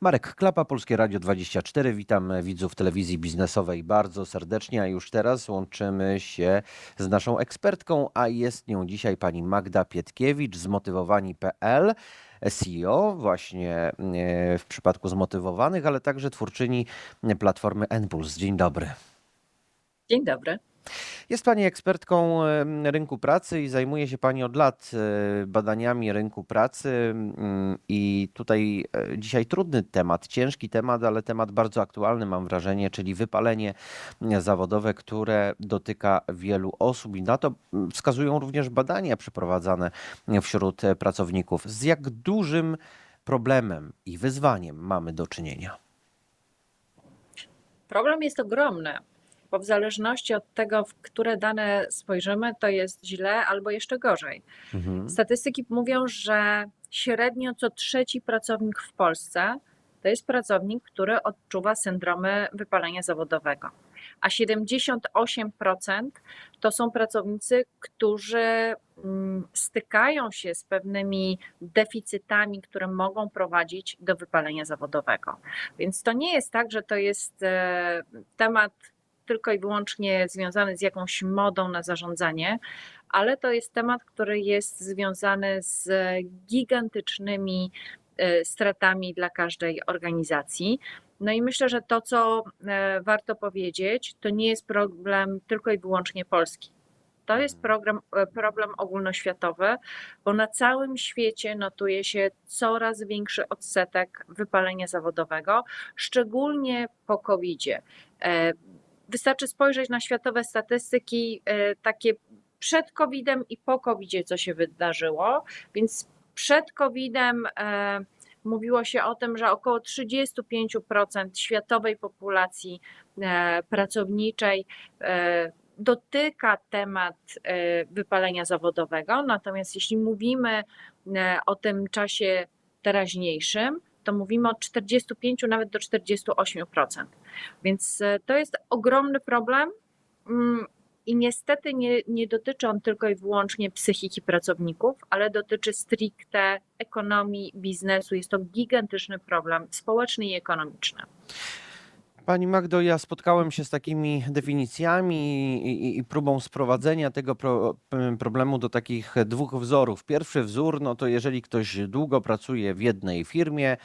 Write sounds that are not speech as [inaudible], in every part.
Marek Klapa, Polskie Radio 24. Witam widzów telewizji biznesowej bardzo serdecznie, a już teraz łączymy się z naszą ekspertką, a jest nią dzisiaj pani Magda Pietkiewicz z Motywowani.pl, CEO właśnie e, w przypadku zmotywowanych, ale także twórczyni platformy Enpuls. Dzień dobry. Dzień dobry. Jest Pani ekspertką rynku pracy i zajmuje się Pani od lat e, badaniami rynku pracy. I tutaj e, dzisiaj trudny temat, ciężki temat, ale temat bardzo aktualny, mam wrażenie, czyli wypalenie zawodowe, które dotyka wielu osób. I na to wskazują również badania przeprowadzane wśród e, pracowników. Z jak dużym problemem i wyzwaniem mamy do czynienia? Problem jest ogromny, bo w zależności od tego, w które dane spojrzymy, to jest źle albo jeszcze gorzej. Mhm. Statystyki mówią, że średnio co trzeci pracownik w Polsce to jest pracownik, który odczuwa syndromy wypalenia zawodowego, a 78% to są pracownicy, którzy mm, stykają się z pewnymi deficytami, które mogą prowadzić do wypalenia zawodowego. Więc to nie jest tak, że to jest e, temat tylko i wyłącznie związany z jakąś modą na zarządzanie, ale to jest temat, który jest związany z gigantycznymi e, stratami dla każdej organizacji. No i myślę, że to, co e, warto powiedzieć, to nie jest problem tylko i wyłącznie polski. To jest program, e, problem ogólnoświatowy, bo na całym świecie notuje się coraz większy odsetek wypalenia zawodowego, szczególnie po COVID-zie. E, Wystarczy spojrzeć na światowe statystyki, e, takie przed COVID-em i po COVID-zie, co się wydarzyło. Więc przed COVID-em e, mówiło się o tym, że około 35% światowej populacji e, pracowniczej dotyka temat wypalenia zawodowego. Natomiast jeśli mówimy o tym czasie teraźniejszym, to mówimy od 45 nawet do 48%. Więc e, to jest ogromny problem. mm, I niestety nie, nie dotyczy on tylko i wyłącznie psychiki pracowników, ale dotyczy stricte ekonomii, biznesu. Jest to gigantyczny problem społeczny i ekonomiczny. Pani Magdo, ja spotkałem się z takimi definicjami i, i, i próbą sprowadzenia tego pro, problemu do takich dwóch wzorów. Pierwszy wzór, no to jeżeli ktoś długo pracuje w jednej firmie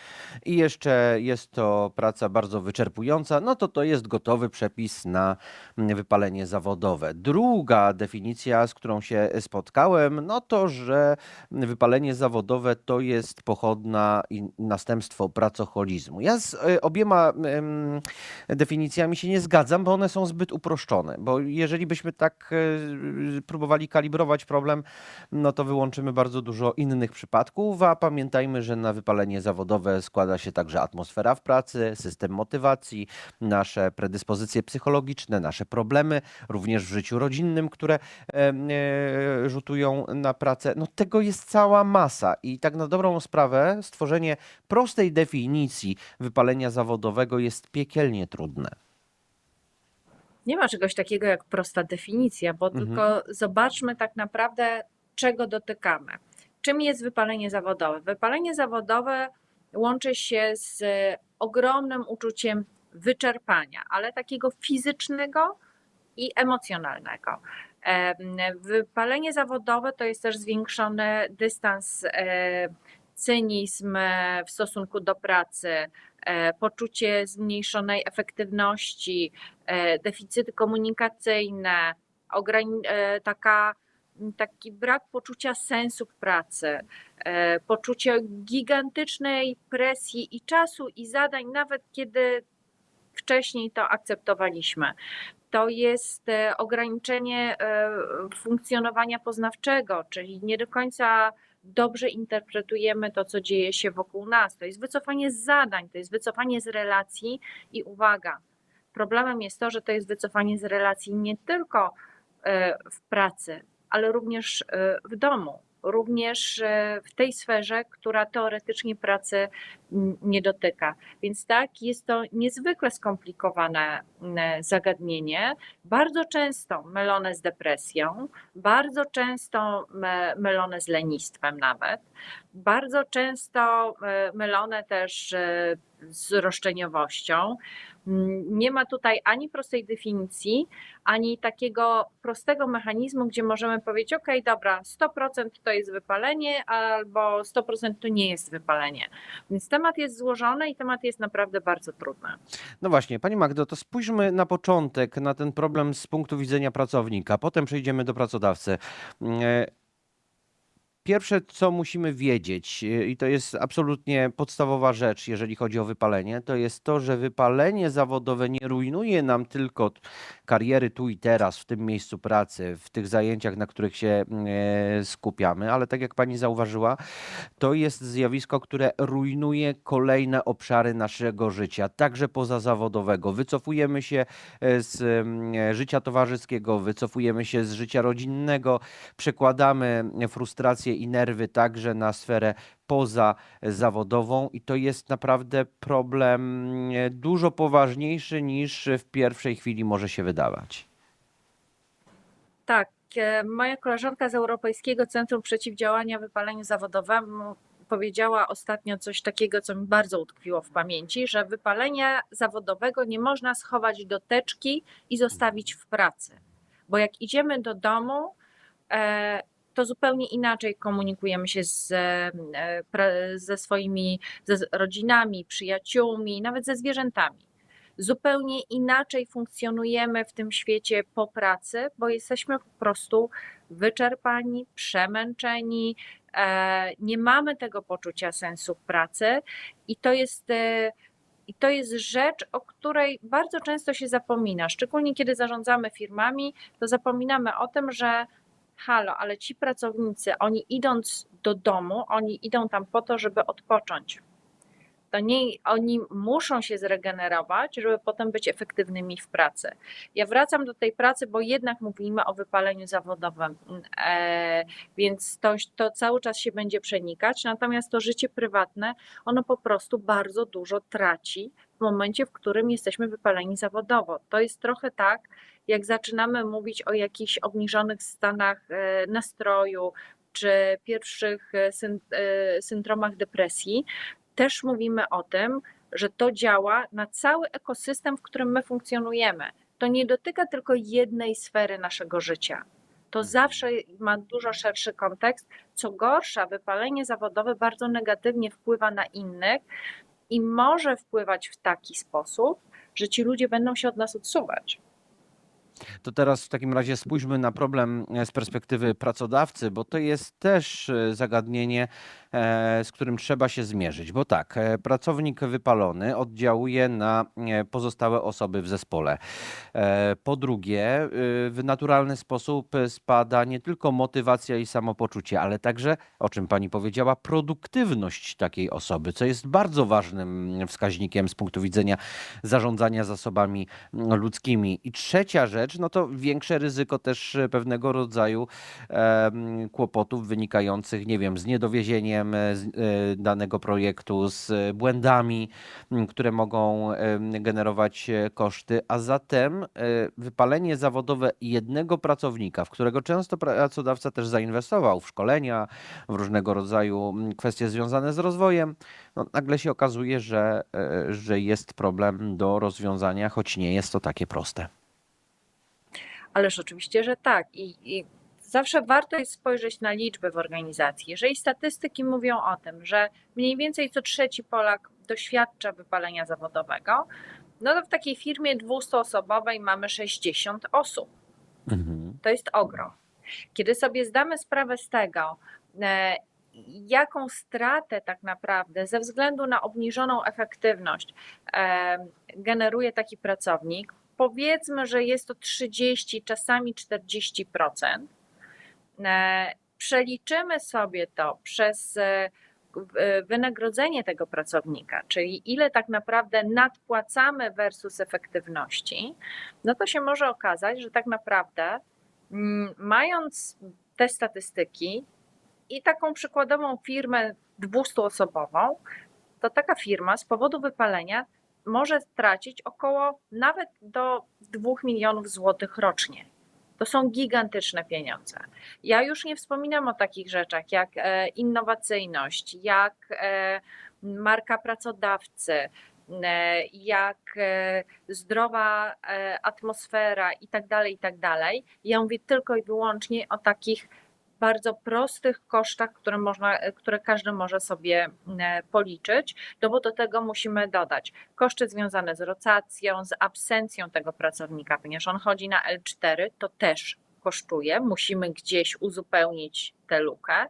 i jeszcze jest to praca bardzo wyczerpująca, no to to jest gotowy przepis na wypalenie zawodowe. Druga definicja, z którą się spotkałem, no to, że wypalenie zawodowe to jest pochodna i następstwo pracoholizmu. Ja z e, obiema em, definicjami się nie zgadzam, bo one są zbyt uproszczone. Bo jeżeli byśmy tak e, próbowali kalibrować problem, no to wyłączymy bardzo dużo innych przypadków, a pamiętajmy, że na wypalenie zawodowe składa się także atmosfera w pracy, system motywacji, nasze predyspozycje psychologiczne, nasze problemy, również w życiu rodzinnym, które em, e, rzutują na pracę. No tego jest cała masa i tak na dobrą sprawę stworzenie prostej definicji wypalenia zawodowego jest piekielnie trudne. Nie ma czegoś takiego jak prosta definicja, bo Mhm. tylko zobaczmy tak naprawdę, czego dotykamy. Czym jest wypalenie zawodowe? Wypalenie zawodowe łączy się z ogromnym uczuciem wyczerpania, ale takiego fizycznego i emocjonalnego. Em, Wypalenie zawodowe to jest też zwiększony dystans, e, cynizm w stosunku do pracy, poczucie zmniejszonej efektywności, e, deficyty komunikacyjne, e, taka, taki brak poczucia sensu w pracy, e, poczucie gigantycznej presji i czasu i zadań, nawet kiedy wcześniej to akceptowaliśmy. To jest e, ograniczenie e, funkcjonowania poznawczego, czyli nie do końca dobrze interpretujemy to, co dzieje się wokół nas. To jest wycofanie z zadań, to jest wycofanie z relacji i uwaga. Problemem jest to, że to jest wycofanie z relacji nie tylko e, w pracy, ale również e, w domu, również e, w tej sferze, która teoretycznie pracy nie dotyka. Więc tak, jest to niezwykle skomplikowane zagadnienie, bardzo często mylone z depresją, bardzo często mylone z lenistwem nawet, bardzo często mylone też e, z roszczeniowością. Mm, Nie ma tutaj ani prostej definicji, ani takiego prostego mechanizmu, gdzie możemy powiedzieć: OK, dobra, 100% to jest wypalenie, albo 100% to nie jest wypalenie. Więc temat jest złożony i temat jest naprawdę bardzo trudny. No właśnie, Pani Magdo, to spójrzmy na początek na ten problem z punktu widzenia pracownika, potem przejdziemy do pracodawcy. E, Pierwsze, co musimy wiedzieć, e, i to jest absolutnie podstawowa rzecz, jeżeli chodzi o wypalenie, to jest to, że wypalenie zawodowe nie rujnuje nam tylko kariery tu i teraz, w tym miejscu pracy, w tych zajęciach, na których się e, skupiamy, ale tak jak Pani zauważyła, to jest zjawisko, które rujnuje kolejne obszary naszego życia, także pozazawodowego. Wycofujemy się e, z mm, życia towarzyskiego, wycofujemy się z życia rodzinnego, przekładamy frustracje i nerwy także na sferę pozazawodową i to jest naprawdę problem mm, dużo poważniejszy niż w pierwszej chwili może się wydawać. Tak, e, moja koleżanka z Europejskiego Centrum Przeciwdziałania Wypaleniu Zawodowemu powiedziała ostatnio coś takiego, co mi bardzo utkwiło w pamięci, że wypalenia zawodowego nie można schować do teczki i zostawić w pracy. Bo jak idziemy do domu, e, to zupełnie inaczej komunikujemy się z, e, ze swoimi ze rodzinami, przyjaciółmi, nawet ze zwierzętami zupełnie inaczej funkcjonujemy w tym świecie po pracy, bo jesteśmy po prostu wyczerpani, przemęczeni, e, nie mamy tego poczucia sensu pracy i to jest. e, I to jest rzecz, o której bardzo często się zapomina, szczególnie kiedy zarządzamy firmami, to zapominamy o tym, że halo, ale ci pracownicy, oni idąc do domu, oni idą tam po to, żeby odpocząć to nie oni muszą się zregenerować, żeby potem być efektywnymi w pracy. Ja wracam do tej pracy, bo jednak mówimy o wypaleniu zawodowym, e, więc to, to cały czas się będzie przenikać, natomiast to życie prywatne, ono po prostu bardzo dużo traci w momencie, w którym jesteśmy wypaleni zawodowo. To jest trochę tak, jak zaczynamy mówić o jakichś obniżonych stanach e, nastroju, czy pierwszych e, e, syndromach depresji, też mówimy o tym, że to działa na cały ekosystem, w którym my funkcjonujemy. To nie dotyka tylko jednej sfery naszego życia. To zawsze ma dużo szerszy kontekst. Co gorsza, wypalenie zawodowe bardzo negatywnie wpływa na innych i może wpływać w taki sposób, że ci ludzie będą się od nas odsuwać. To teraz w takim razie spójrzmy na problem e, z perspektywy pracodawcy, bo to jest też e, zagadnienie, e, z którym trzeba się zmierzyć. Bo tak, pracownik wypalony oddziałuje na pozostałe osoby w zespole. Po drugie, w naturalny sposób spada nie tylko motywacja i samopoczucie, ale także, o czym pani powiedziała, produktywność takiej osoby, co jest bardzo ważnym wskaźnikiem z punktu widzenia zarządzania zasobami ludzkimi. I trzecia rzecz, no to większe ryzyko też e, pewnego rodzaju kłopotów wynikających, nie wiem, z niedowiezieniem e, e, danego projektu, z błędami, które mogą generować koszty, a zatem wypalenie zawodowe jednego pracownika, w którego często pracodawca też zainwestował w szkolenia, w różnego rodzaju kwestie związane z rozwojem, no, nagle się okazuje, że, że jest problem do rozwiązania, choć nie jest to takie proste. Ależ oczywiście, że tak. I, I zawsze warto jest spojrzeć na liczby w organizacji. Jeżeli statystyki mówią o tym, że mniej więcej co trzeci Polak doświadcza wypalenia zawodowego, no to w takiej firmie 200-osobowej mamy 60 osób. Mhm. To jest ogrom. Kiedy sobie zdamy sprawę z tego, e, jaką stratę tak naprawdę ze względu na obniżoną efektywność e, generuje taki pracownik, powiedzmy, że jest to 30, czasami 40%. E, Przeliczymy sobie to przez e, e, wynagrodzenie tego pracownika, czyli ile tak naprawdę nadpłacamy versus efektywności, no to się może okazać, że tak naprawdę mm, mając te statystyki i taką przykładową firmę 200-osobową, to taka firma z powodu wypalenia może stracić około nawet do 2 milionów złotych rocznie. To są gigantyczne pieniądze. Ja już nie wspominam o takich rzeczach jak e, innowacyjność, jak e, marka pracodawcy, e, jak zdrowa atmosfera i tak dalej, i tak dalej. Ja mówię tylko i wyłącznie o takich bardzo prostych kosztach, które, można, które każdy może sobie e, policzyć, no bo do tego musimy dodać koszty związane z rotacją, z absencją tego pracownika, ponieważ on chodzi na L4, to też kosztuje, musimy gdzieś uzupełnić tę lukę,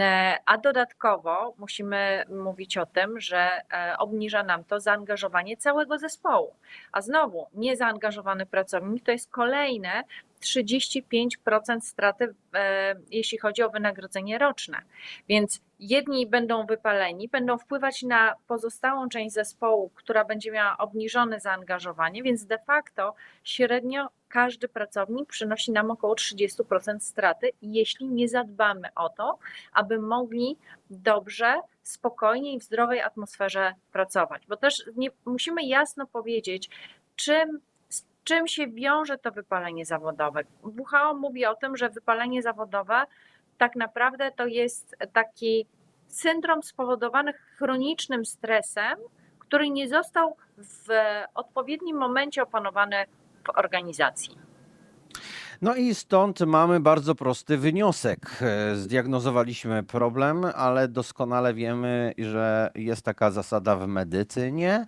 E, a dodatkowo musimy mówić o tym, że e, obniża nam to zaangażowanie całego zespołu. A znowu, niezaangażowany pracownik to jest kolejne 35% straty, e, jeśli chodzi o wynagrodzenie roczne. Więc jedni będą wypaleni, będą wpływać na pozostałą część zespołu, która będzie miała obniżone zaangażowanie, więc de facto średnio każdy pracownik przynosi nam około 30% straty, jeśli nie zadbamy o to, aby mogli dobrze, spokojnie i w zdrowej atmosferze pracować. Bo też nie, musimy jasno powiedzieć, czym czym się wiąże to wypalenie zawodowe. WHO mówi o tym, że wypalenie zawodowe tak naprawdę to jest taki syndrom spowodowany chronicznym stresem, który nie został w odpowiednim momencie opanowany w organizacji. No i stąd mamy bardzo prosty wyniosek. E, Zdiagnozowaliśmy problem, ale doskonale wiemy, że jest taka zasada w medycynie,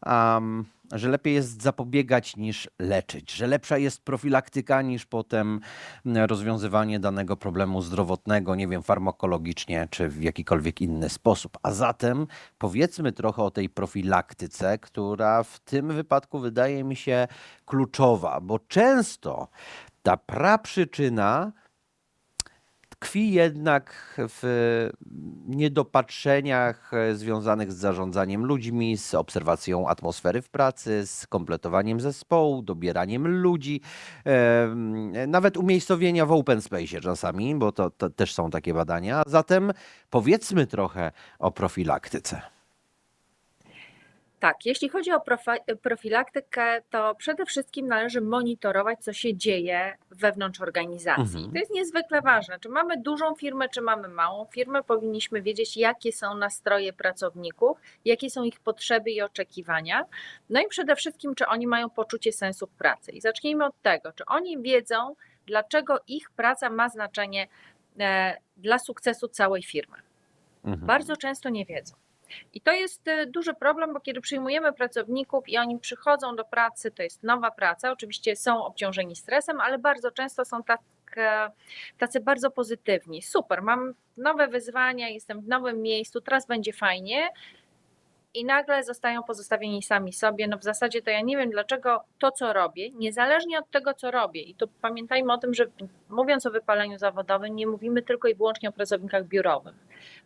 am, że lepiej jest zapobiegać niż leczyć, że lepsza jest profilaktyka niż potem m, rozwiązywanie danego problemu zdrowotnego, nie wiem, farmakologicznie czy w jakikolwiek inny sposób. A zatem powiedzmy trochę o tej profilaktyce, która w tym wypadku wydaje mi się kluczowa, bo często ta praprzyczyna tkwi jednak w niedopatrzeniach e, związanych z zarządzaniem ludźmi, z obserwacją atmosfery w pracy, z kompletowaniem zespołu, dobieraniem ludzi, nawet umiejscowienia w open space czasami, bo to, to też są takie badania. Zatem powiedzmy trochę o profilaktyce. Tak, jeśli chodzi o profi- profilaktykę, to przede wszystkim należy monitorować, co się dzieje wewnątrz organizacji. Mhm. To jest niezwykle ważne. Czy mamy dużą firmę, czy mamy małą firmę, powinniśmy wiedzieć, jakie są nastroje pracowników, jakie są ich potrzeby i oczekiwania. No i przede wszystkim, czy oni mają poczucie sensu pracy. I zacznijmy od tego, czy oni wiedzą, dlaczego ich praca ma znaczenie e, dla sukcesu całej firmy. Mhm. Bardzo często nie wiedzą. I to jest e, duży problem, bo kiedy przyjmujemy pracowników i oni przychodzą do pracy, to jest nowa praca, oczywiście są obciążeni stresem, ale bardzo często są tak, e, tacy bardzo pozytywni. Super, mam nowe wyzwania, jestem w nowym miejscu, teraz będzie fajnie. I nagle zostają pozostawieni sami sobie. No w zasadzie to ja nie wiem, dlaczego to, co robię, niezależnie od tego, co robię. I tu pamiętajmy o tym, że mówiąc o wypaleniu zawodowym, nie mówimy tylko i wyłącznie o pracownikach biurowych,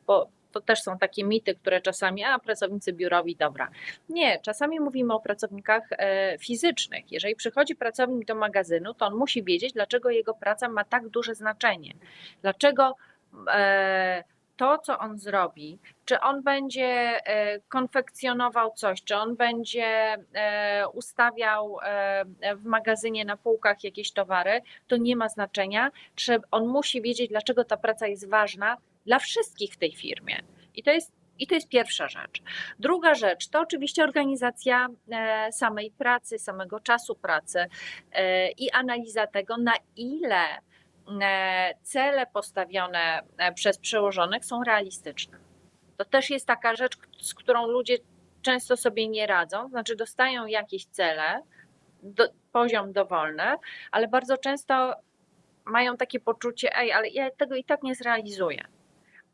bo to też są takie mity, które czasami, a pracownicy biurowi, dobra. Nie, czasami mówimy o pracownikach e, fizycznych. Jeżeli przychodzi pracownik do magazynu, to on musi wiedzieć, dlaczego jego praca ma tak duże znaczenie. Dlaczego e, to, co on zrobi, czy on będzie e, konfekcjonował coś, czy on będzie ustawiał w magazynie na półkach jakieś towary, to nie ma znaczenia. Trzeba, on musi wiedzieć, dlaczego ta praca jest ważna dla wszystkich w tej firmie. I to jest, i to jest pierwsza rzecz. Druga rzecz to oczywiście organizacja e, samej pracy, samego czasu pracy e, i analiza tego, na ile e, cele postawione przez przełożonych są realistyczne. To też jest taka rzecz, z którą ludzie często sobie nie radzą, znaczy dostają jakieś cele, do, poziom dowolny, ale bardzo często mają takie poczucie, ej, ale ja tego i tak nie zrealizuję.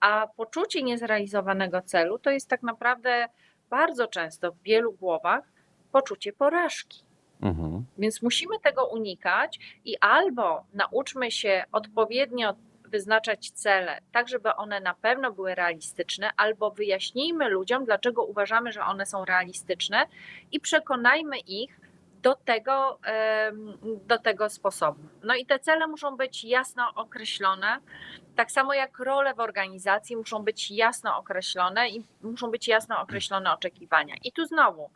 A poczucie niezrealizowanego celu to jest tak naprawdę bardzo często w wielu głowach poczucie porażki. Mhm. Więc musimy tego unikać i albo nauczmy się odpowiednio wyznaczać cele, tak żeby one na pewno były realistyczne, albo wyjaśnijmy ludziom, dlaczego uważamy, że one są realistyczne i przekonajmy ich do tego, do tego sposobu. No i te cele muszą być jasno określone, tak samo jak role w organizacji muszą być jasno określone i muszą być jasno określone oczekiwania. I tu znowu,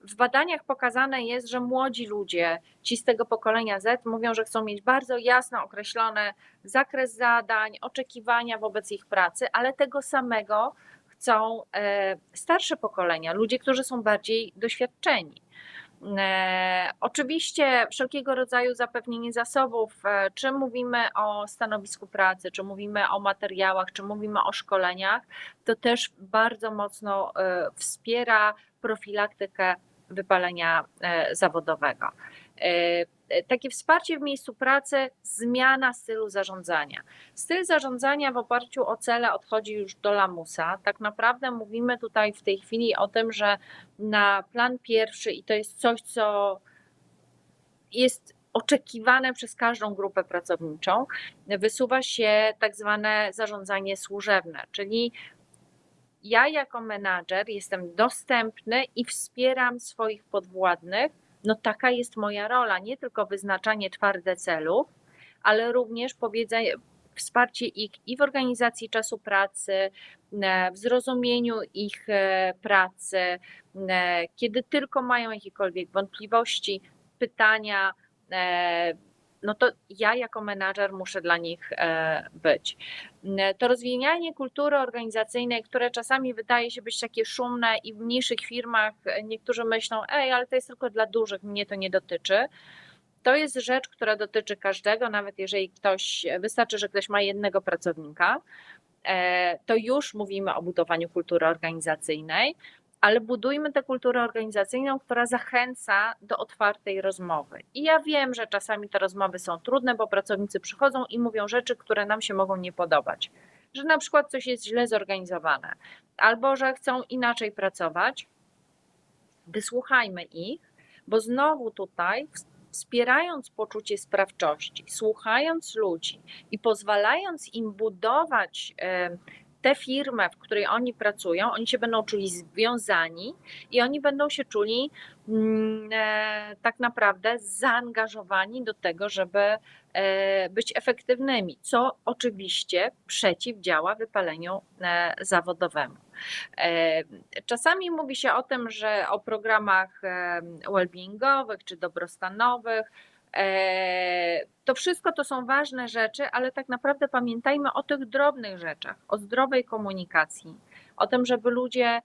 w badaniach pokazane jest, że młodzi ludzie, ci z tego pokolenia Z, mówią, że chcą mieć bardzo jasno określony zakres zadań, oczekiwania wobec ich pracy, ale tego samego chcą e, starsze pokolenia, ludzie, którzy są bardziej doświadczeni. E, Oczywiście wszelkiego rodzaju zapewnienie zasobów, e, czy mówimy o stanowisku pracy, czy mówimy o materiałach, czy mówimy o szkoleniach, to też bardzo mocno e, wspiera profilaktykę wypalenia zawodowego. E, Takie wsparcie w miejscu pracy, zmiana stylu zarządzania. Styl zarządzania w oparciu o cele odchodzi już do lamusa. Tak naprawdę mówimy tutaj w tej chwili o tym, że na plan pierwszy, i to jest coś, co jest oczekiwane przez każdą grupę pracowniczą, wysuwa się tak zwane zarządzanie służebne, czyli ja jako menadżer jestem dostępny i wspieram swoich podwładnych. No taka jest moja rola, nie tylko wyznaczanie twarde celów, ale również powiedzenie, wsparcie ich i w organizacji czasu pracy, e, w zrozumieniu ich e, pracy, e, kiedy tylko mają jakiekolwiek wątpliwości, pytania, no to ja jako menadżer muszę dla nich e, być. E, To rozwijanie kultury organizacyjnej, które czasami wydaje się być takie szumne i w mniejszych firmach e, niektórzy myślą, ej, ale to jest tylko dla dużych, mnie to nie dotyczy. To jest rzecz, która dotyczy każdego, nawet jeżeli ktoś, wystarczy, że ktoś ma jednego pracownika, to już mówimy o budowaniu kultury organizacyjnej, ale budujmy tę kulturę organizacyjną, która zachęca do otwartej rozmowy. I ja wiem, że czasami te rozmowy są trudne, bo pracownicy przychodzą i mówią rzeczy, które nam się mogą nie podobać. Że na przykład coś jest źle zorganizowane, albo że chcą inaczej pracować. Wysłuchajmy ich, bo znowu tutaj wspierając poczucie sprawczości, słuchając ludzi i pozwalając im budować tę firmę, w której oni pracują, oni się będą czuli związani i oni będą się czuli mm, e, tak naprawdę zaangażowani do tego, żeby e, być efektywnymi, co oczywiście przeciwdziała wypaleniu e, zawodowemu. Czasami mówi się o tym, że o programach well-beingowych czy dobrostanowych. E, To wszystko to są ważne rzeczy, ale tak naprawdę pamiętajmy o tych drobnych rzeczach, o zdrowej komunikacji, o tym, żeby ludzie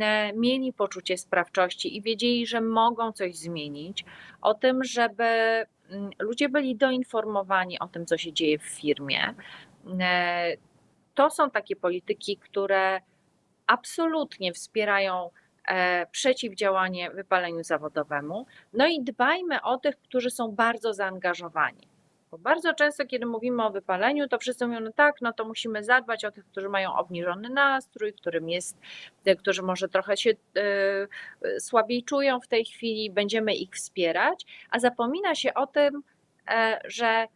e, mieli poczucie sprawczości i wiedzieli, że mogą coś zmienić, o tym, żeby mm, ludzie byli doinformowani o tym, co się dzieje w firmie. E, To są takie polityki, które absolutnie wspierają przeciwdziałanie wypaleniu zawodowemu. No i dbajmy o tych, którzy są bardzo zaangażowani. Bo bardzo często, kiedy mówimy o wypaleniu, to wszyscy mówią, no tak, no to musimy zadbać o tych, którzy mają obniżony nastrój, którym jest, e, którzy może trochę się e, e, słabiej czują w tej chwili, będziemy ich wspierać, a zapomina się o tym, e, że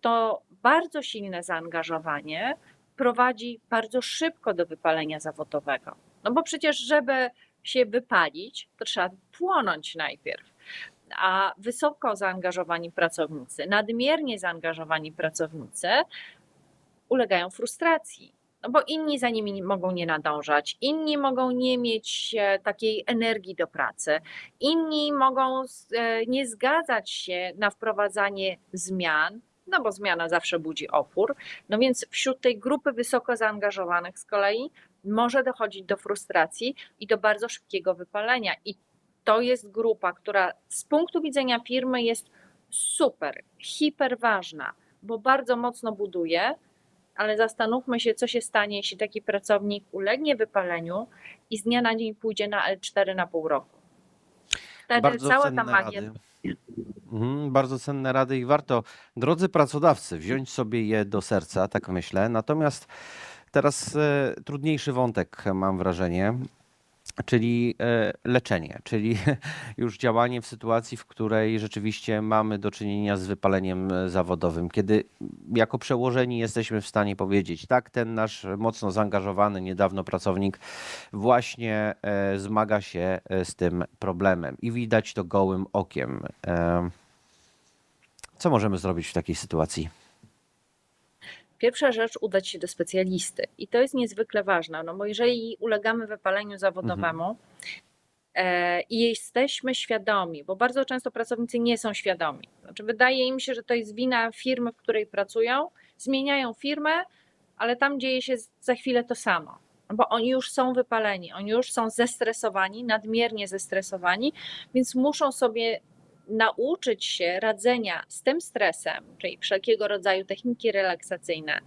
to bardzo silne zaangażowanie prowadzi bardzo szybko do wypalenia zawodowego. No bo przecież, żeby się wypalić, to trzeba płonąć najpierw. A wysoko zaangażowani pracownicy, nadmiernie zaangażowani pracownicy ulegają frustracji. No bo inni za nimi mogą nie nadążać, inni mogą nie mieć e, takiej energii do pracy, inni mogą e, nie zgadzać się na wprowadzanie zmian, no bo zmiana zawsze budzi opór. No więc wśród tej grupy wysoko zaangażowanych z kolei może dochodzić do frustracji i do bardzo szybkiego wypalenia. I to jest grupa, która z punktu widzenia firmy jest super, hiper ważna, bo bardzo mocno buduje, ale zastanówmy się, co się stanie, jeśli taki pracownik ulegnie wypaleniu i z dnia na dzień pójdzie na L4 na pół roku. Wtedy Bardzo cała ta magia rady. Mhm, bardzo cenne rady i warto, drodzy pracodawcy, wziąć sobie je do serca, tak myślę. Natomiast teraz e, trudniejszy wątek, mam wrażenie, czyli e, leczenie, czyli [laughs] już działanie w sytuacji, w której rzeczywiście mamy do czynienia z wypaleniem e, zawodowym, kiedy jako przełożeni jesteśmy w stanie powiedzieć, tak, ten nasz mocno zaangażowany niedawno pracownik właśnie zmaga się z tym problemem i widać to gołym okiem. Co możemy zrobić w takiej sytuacji? Pierwsza rzecz, udać się do specjalisty. I to jest niezwykle ważne, no bo jeżeli ulegamy wypaleniu zawodowemu e, i jesteśmy świadomi, bo bardzo często pracownicy nie są świadomi. Znaczy, wydaje im się, że to jest wina firmy, w której pracują, zmieniają firmę, ale tam dzieje się za chwilę to samo. bo oni już są wypaleni, oni już są zestresowani, nadmiernie zestresowani, więc muszą sobie nauczyć się radzenia z tym stresem, czyli wszelkiego rodzaju techniki relaksacyjne,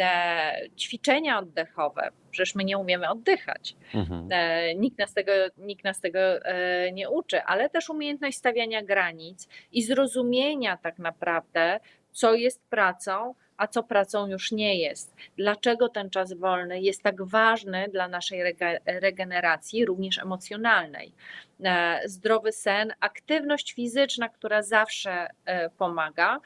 e, ćwiczenia oddechowe. Przecież my nie umiemy oddychać. Mhm. E, Nikt nas tego, nikt nas tego e, nie uczy, ale też umiejętność stawiania granic i zrozumienia tak naprawdę, co jest pracą, a co pracą już nie jest. Dlaczego ten czas wolny jest tak ważny dla naszej rege- regeneracji, również emocjonalnej. E, Zdrowy sen, aktywność fizyczna, która zawsze e, pomaga.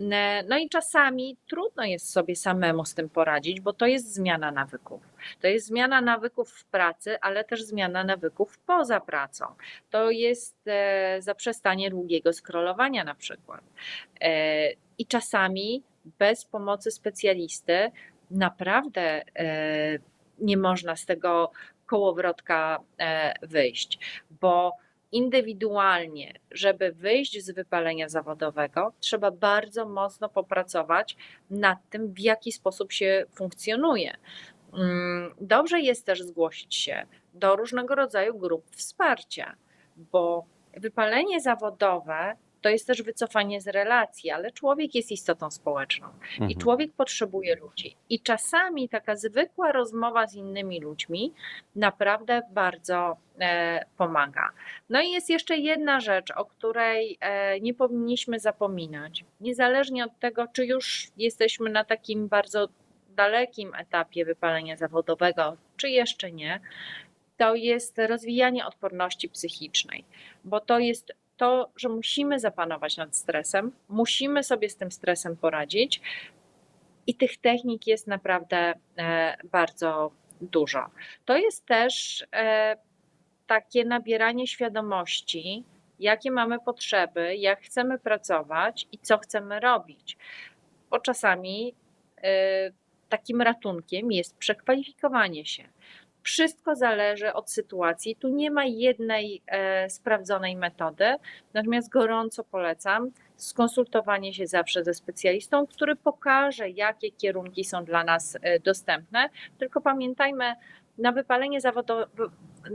E, No i czasami trudno jest sobie samemu z tym poradzić, bo to jest zmiana nawyków. To jest zmiana nawyków w pracy, ale też zmiana nawyków poza pracą. To jest zaprzestanie długiego scrollowania na przykład. I czasami bez pomocy specjalisty naprawdę e, nie można z tego kołowrotka e, wyjść, bo indywidualnie, żeby wyjść z wypalenia zawodowego, trzeba bardzo mocno popracować nad tym, w jaki sposób się funkcjonuje. Mm, Dobrze jest też zgłosić się do różnego rodzaju grup wsparcia, bo wypalenie zawodowe to jest też wycofanie z relacji, ale człowiek jest istotą społeczną i Mhm. człowiek potrzebuje ludzi. I czasami taka zwykła rozmowa z innymi ludźmi naprawdę bardzo e, pomaga. No i jest jeszcze jedna rzecz, o której e, nie powinniśmy zapominać. Niezależnie od tego, czy już jesteśmy na takim bardzo dalekim etapie wypalenia zawodowego, czy jeszcze nie, to jest rozwijanie odporności psychicznej, bo to jest to, że musimy zapanować nad stresem, musimy sobie z tym stresem poradzić i tych technik jest naprawdę e, bardzo dużo. To jest też e, takie nabieranie świadomości, jakie mamy potrzeby, jak chcemy pracować i co chcemy robić. Bo czasami e, takim ratunkiem jest przekwalifikowanie się. Wszystko zależy od sytuacji. Tu nie ma jednej e, sprawdzonej metody, natomiast gorąco polecam skonsultowanie się zawsze ze specjalistą, który pokaże, jakie kierunki są dla nas e, dostępne. Tylko pamiętajmy, na wypalenie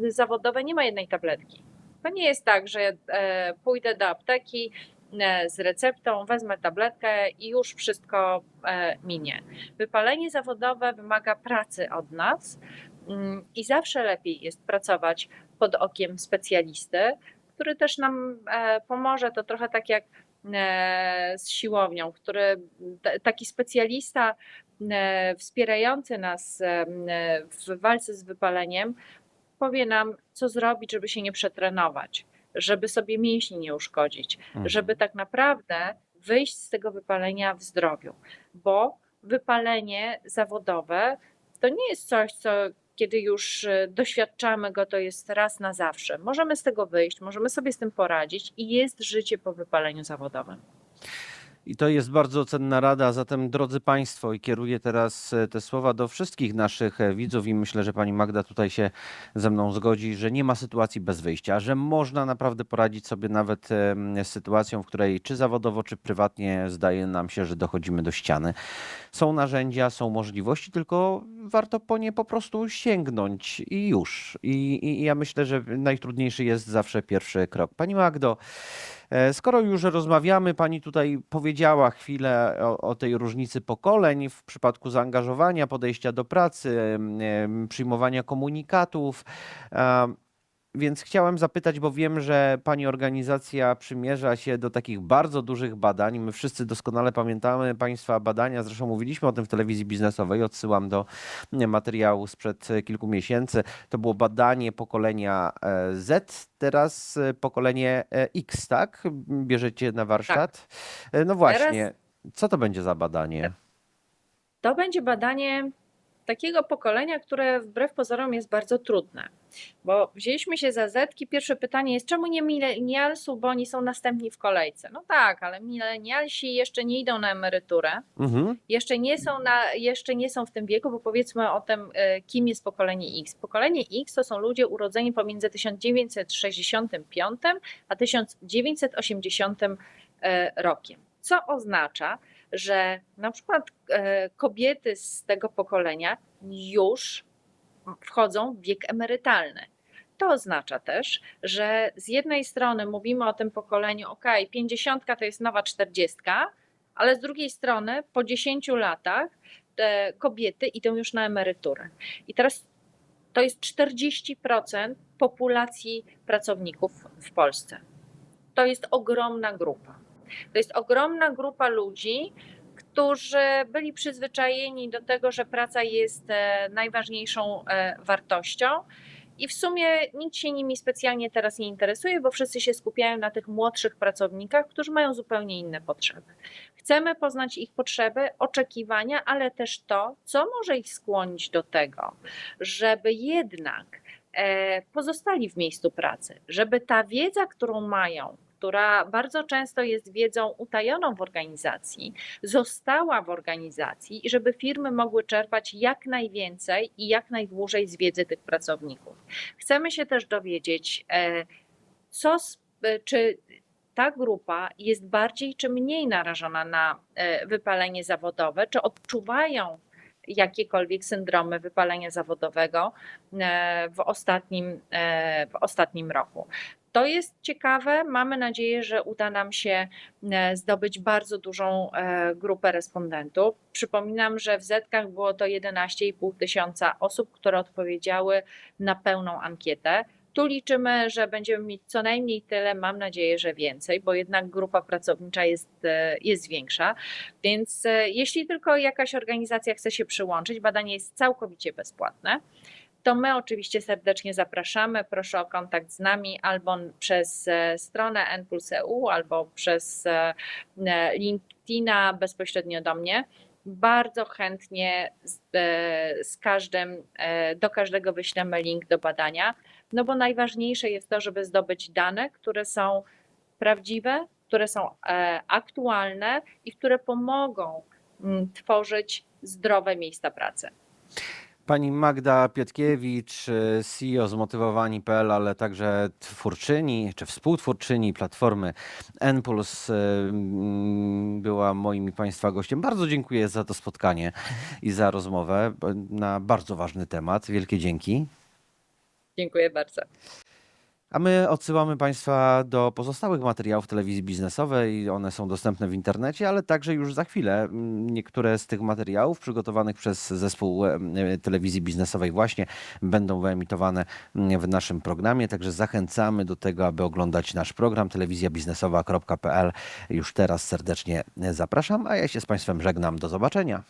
zawodowe, nie ma jednej tabletki. To nie jest tak, że e, pójdę do apteki e, z receptą, wezmę tabletkę i już wszystko minie. Wypalenie zawodowe wymaga pracy od nas i zawsze lepiej jest pracować pod okiem specjalisty, który też nam e, pomoże. To trochę tak jak e, z siłownią, który taki specjalista e, wspierający nas w walce z wypaleniem powie nam, co zrobić, żeby się nie przetrenować, żeby sobie mięśni nie uszkodzić, Mhm. żeby tak naprawdę wyjść z tego wypalenia w zdrowiu, bo wypalenie zawodowe to nie jest coś, co kiedy już e, doświadczamy go, to jest raz na zawsze. Możemy z tego wyjść, możemy sobie z tym poradzić i jest życie po wypaleniu zawodowym. I to jest bardzo cenna rada. Zatem, drodzy Państwo, i kieruję teraz e, te słowa do wszystkich naszych e, widzów, i myślę, że Pani Magda tutaj się ze mną zgodzi, że nie ma sytuacji bez wyjścia, że można naprawdę poradzić sobie nawet z sytuacją, w której czy zawodowo, czy prywatnie zdaje nam się, że dochodzimy do ściany. Są narzędzia, są możliwości, tylko warto po nie po prostu sięgnąć i już. I, i, ja myślę, że najtrudniejszy jest zawsze pierwszy krok. Pani Magdo, Skoro już rozmawiamy, pani tutaj powiedziała chwilę o, o tej różnicy pokoleń w przypadku zaangażowania, podejścia do pracy, przyjmowania komunikatów. Więc chciałem zapytać, bo wiem, że pani organizacja przymierza się do takich bardzo dużych badań. My wszyscy doskonale pamiętamy państwa badania, zresztą mówiliśmy o tym w telewizji biznesowej. Odsyłam do materiału sprzed kilku miesięcy. To było badanie pokolenia e, Z, teraz e, pokolenie e, X, tak? Bierzecie na warsztat? E, No właśnie, co to będzie za badanie? To będzie badanie takiego pokolenia, które wbrew pozorom jest bardzo trudne. Bo wzięliśmy się za zetki. Pierwsze pytanie jest, czemu nie milenialsów, bo oni są następni w kolejce. No tak, ale milenialsi jeszcze nie idą na emeryturę, Mhm. jeszcze nie są, na, jeszcze nie są w tym wieku, bo powiedzmy o tym, e, kim jest pokolenie X. Pokolenie X to są ludzie urodzeni pomiędzy 1965 a 1980 e, rokiem. Co oznacza, że na przykład e, kobiety z tego pokolenia już wchodzą w wiek emerytalny. To oznacza też, że z jednej strony mówimy o tym pokoleniu, ok, 50 to jest nowa 40, ale z drugiej strony po 10 latach te kobiety idą już na emeryturę. I teraz to jest 40% populacji pracowników w Polsce. To jest ogromna grupa. To jest ogromna grupa ludzi, którzy byli przyzwyczajeni do tego, że praca jest e, najważniejszą e, wartością. I w sumie nikt się nimi specjalnie teraz nie interesuje, bo wszyscy się skupiają na tych młodszych pracownikach, którzy mają zupełnie inne potrzeby. Chcemy poznać ich potrzeby, oczekiwania, ale też to, co może ich skłonić do tego, żeby jednak e, pozostali w miejscu pracy, żeby ta wiedza, którą mają, która bardzo często jest wiedzą utajoną w organizacji, została w organizacji i żeby firmy mogły czerpać jak najwięcej i jak najdłużej z wiedzy tych pracowników. Chcemy się też dowiedzieć, e, co, e, czy ta grupa jest bardziej czy mniej narażona na e, wypalenie zawodowe, czy odczuwają jakiekolwiek syndromy wypalenia zawodowego w ostatnim, w ostatnim roku. To jest ciekawe. Mamy nadzieję, że uda nam się e, zdobyć bardzo dużą e, grupę respondentów. Przypominam, że w Zetkach było to 11,5 tysiąca osób, które odpowiedziały na pełną ankietę. Tu liczymy, że będziemy mieć co najmniej tyle, mam nadzieję, że więcej, bo jednak grupa pracownicza jest, e, jest większa. Więc jeśli tylko jakaś organizacja chce się przyłączyć, badanie jest całkowicie bezpłatne to my oczywiście serdecznie zapraszamy. Proszę o kontakt z nami albo przez e, stronę NPulse.eu, albo przez e, e, LinkedIna bezpośrednio do mnie. Bardzo chętnie z, z każdym, do każdego wyślemy link do badania, no bo najważniejsze jest to, żeby zdobyć dane, które są prawdziwe, które są aktualne i które pomogą tworzyć zdrowe miejsca pracy. Pani Magda Pietkiewicz, y, CEO zmotywowani.pl, ale także twórczyni czy współtwórczyni platformy Enpuls y, mm, była moim i Państwa gościem. Bardzo dziękuję za to spotkanie i za rozmowę bo- na bardzo ważny temat. Wielkie dzięki. Dziękuję bardzo. A my odsyłamy Państwa do pozostałych materiałów telewizji biznesowej. One są dostępne w internecie, ale także już za chwilę mm, niektóre z tych materiałów przygotowanych przez zespół telewizji biznesowej właśnie będą wyemitowane mm, w naszym programie. Także zachęcamy do tego, aby oglądać nasz program telewizjabiznesowa.pl. Już teraz serdecznie zapraszam, a ja się z Państwem żegnam. Do zobaczenia.